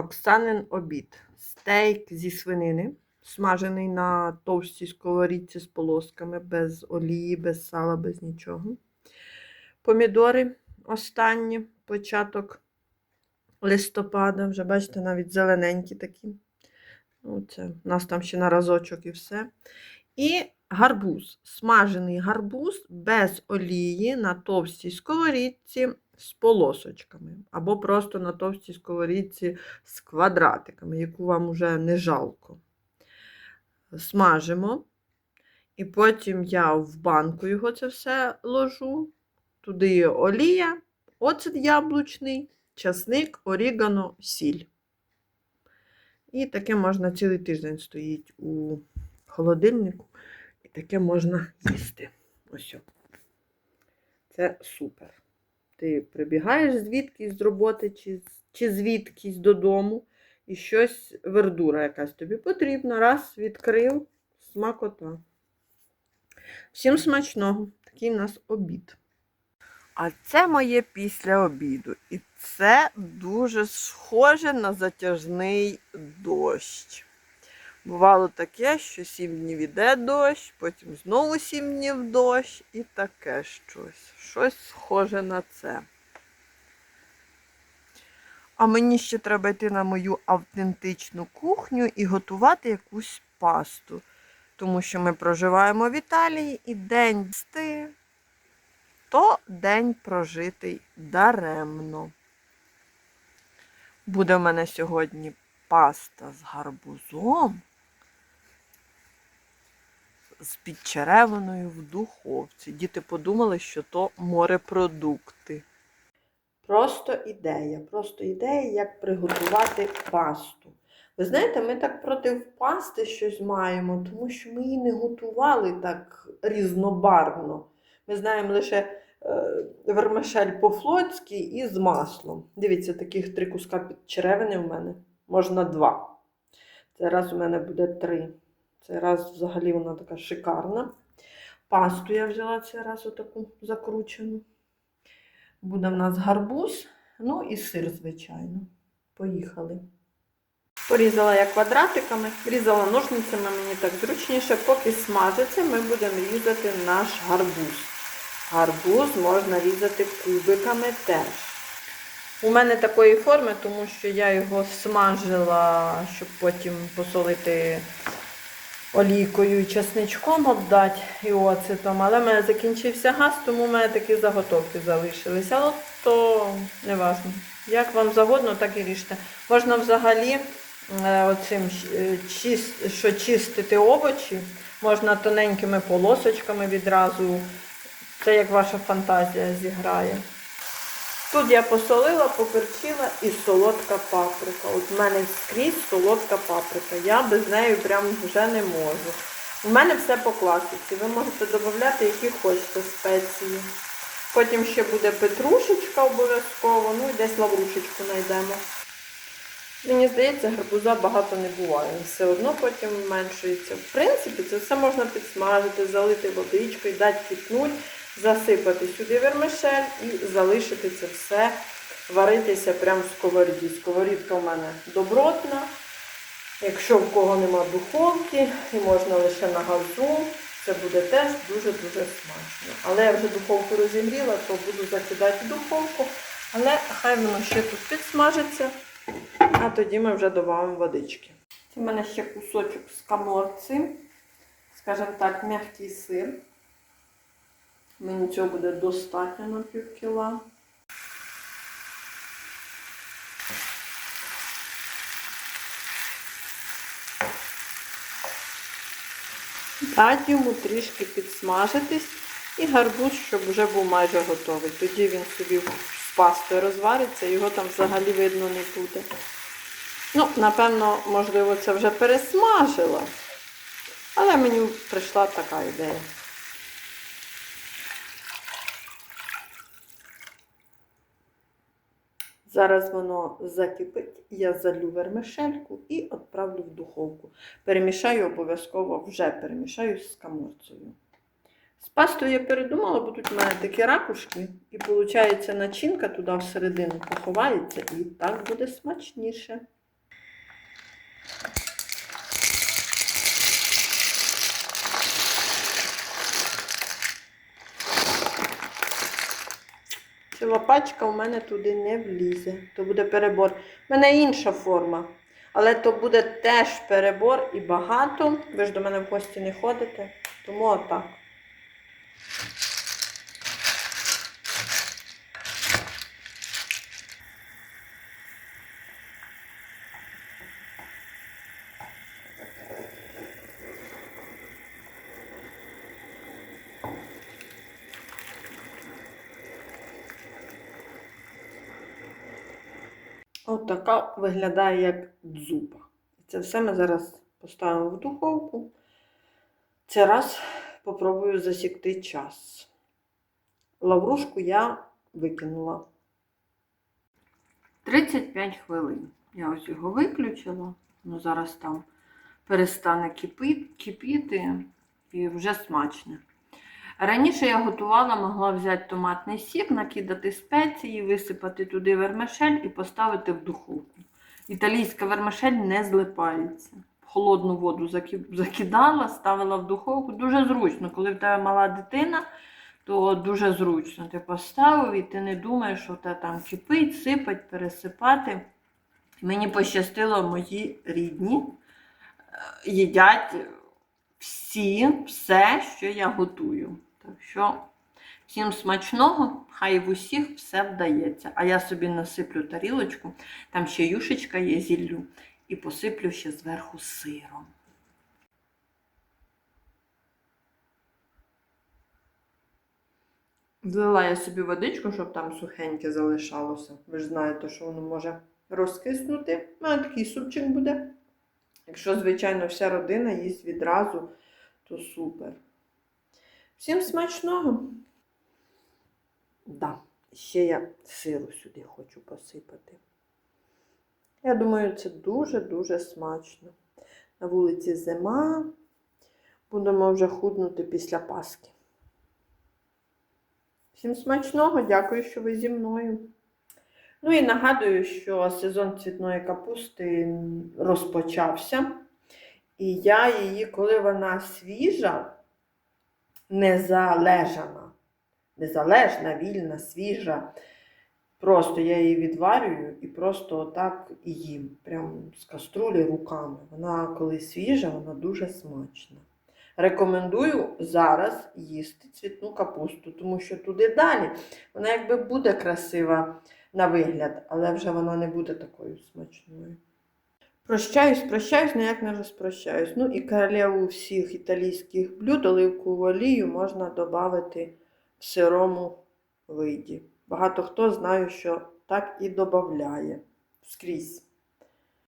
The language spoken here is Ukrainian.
Оксанин обід. Стейк зі свинини, смажений на товстій сковорідці з полосками, без олії, без сала, без нічого. Помідори останні, початок листопада. Вже бачите, навіть зелененькі такі. Ну, це, у нас там ще на разочок і все. І гарбуз. Смажений гарбуз без олії на товстій сковорідці з полосочками. Або просто на товстій сковорідці з квадратиками, яку вам уже не жалко. Смажимо. І потім я в банку його це все ложу. Туди олія, оцет яблучний, часник, орігано, сіль. І таке можна цілий тиждень стоїть у холодильнику. І таке можна їсти. Ось. Це супер. Ти прибігаєш звідкись з роботи чи, чи звідкись додому, і щось, вердура якась тобі потрібна. Раз, відкрив, смакота. Всім смачного! Такий у нас обід. А це моє після обіду. І це дуже схоже на затяжний дощ. Бувало таке, що сім днів іде дощ, потім знову сім днів дощ і таке щось. Щось схоже на це. А мені ще треба йти на мою автентичну кухню і готувати якусь пасту. Тому що ми проживаємо в Італії і день сти, то день прожитий даремно. Буде в мене сьогодні паста з гарбузом з підчеревиною в духовці. Діти подумали, що то морепродукти. Просто ідея, просто ідея, як приготувати пасту. Ви знаєте, ми так проти пасти щось маємо, тому що ми її не готували так різнобарвно. Ми знаємо лише е, вермишель по-флотськи і з маслом. Дивіться, таких три куска підчеревини в мене. Можна два. Цей раз у мене буде три. Цей раз взагалі вона така шикарна. Пасту я взяла цей раз отаку закручену. Буде в нас гарбуз, ну і сир, звичайно. Поїхали. Порізала я квадратиками, різала ножницями, мені так зручніше. Поки смажиться, ми будемо різати наш гарбуз. Гарбуз можна різати кубиками теж. У мене такої форми, тому що я його смажила, щоб потім посолити олійкою і чесничком обдати і оцетом. Але в мене закінчився газ, тому в мене такі заготовки залишилися. Але то не важливо. Як вам завгодно, так і ріжте. Можна взагалі оцим, е, що чистити овочі, можна тоненькими полосочками відразу. Це як ваша фантазія зіграє. Тут я посолила, поперчила і солодка паприка. От в мене скрізь солодка паприка. Я без неї прям вже не можу. У мене все по класиці. Ви можете додати, які хочете спеції. Потім ще буде петрушечка обов'язково, ну і десь лаврушечку знайдемо. Мені здається, гарбуза багато не буває. Все одно потім зменшується. В принципі, це все можна підсмажити, залити водичкою, дати кипнуть, засипати сюди вермишель і залишити це все варитися прямо в сковоріді. Сковорідка у мене добротна. Якщо в кого нема духовки і можна лише на газу, це буде теж дуже-дуже смачно. Але я вже духовку розігріла, то буду закидати духовку. Але хай воно ще тут підсмажиться, а тоді ми вже додамо водички. Це У мене ще кусочок з каморці, скажімо так, м'який сир. Мені цього буде достатньо на пів кіла. Дати йому трішки підсмажитись і гарбуз, щоб вже був майже готовий. Тоді він собі з пастою розвариться, його там взагалі видно не буде. Ну, напевно, можливо, це вже пересмажила. Але мені прийшла така ідея. Зараз воно закипить, я залю вермишельку і відправлю в духовку. Перемішаю обов'язково, вже перемішаю з каморцею. З пастою я передумала, бо тут в мене такі ракушки, і виходить начинка туди всередину поховається, і так буде смачніше. Ціла пачка у мене туди не влізе. То буде перебор. У мене інша форма. Але то буде теж перебор і багато. Ви ж до мене в гості не ходите. Тому отак. От виглядає як дзупа. Це все ми зараз поставимо в духовку. Це раз попробую засікти час. Лаврушку я викинула. 35 хвилин. Я ось його виключила. Ну, зараз там перестане кипіти і вже смачне. Раніше я готувала, могла взяти томатний сік, накидати спеції, висипати туди вермишель і поставити в духовку. Італійська вермишель не злипається. Холодну воду закидала, ставила в духовку. Дуже зручно. Коли в тебе мала дитина, то дуже зручно. Ти поставив і ти не думаєш, що те там кипить, сипать, пересипати. Мені пощастило, мої рідні е, їдять всі, все, що я готую. Так що всім смачного, хай в усіх все вдається. А я собі насиплю тарілочку, там ще юшечка є зіллю, і посиплю ще зверху сиром. Влила я собі водичку, щоб там сухеньке залишалося. Ви ж знаєте, що воно може розкиснути. У мене такий супчик буде. Якщо, звичайно, вся родина їсть відразу, то супер. Всім смачного. Да, ще я сиру сюди хочу посипати. Я думаю, це дуже-дуже смачно. На вулиці зима. Будемо вже худнути після Пасхи. Всім смачного, дякую, що ви зі мною. Ну і нагадую, що сезон цвітної капусти розпочався. І я її, коли вона свіжа, незалежана, незалежна, вільна, свіжа. Просто я її відварюю і просто отак їм. Прям з каструлі руками. Вона, коли свіжа, вона дуже смачна. Рекомендую зараз їсти цвітну капусту, тому що туди далі вона якби буде красива на вигляд, але вже вона не буде такою смачною. Прощаюсь, прощаюсь, ніяк не розпрощаюсь. Ну і королеву всіх італійських блюд, оливкову олію можна додати в сирому виді. Багато хто знає, що так і додає скрізь.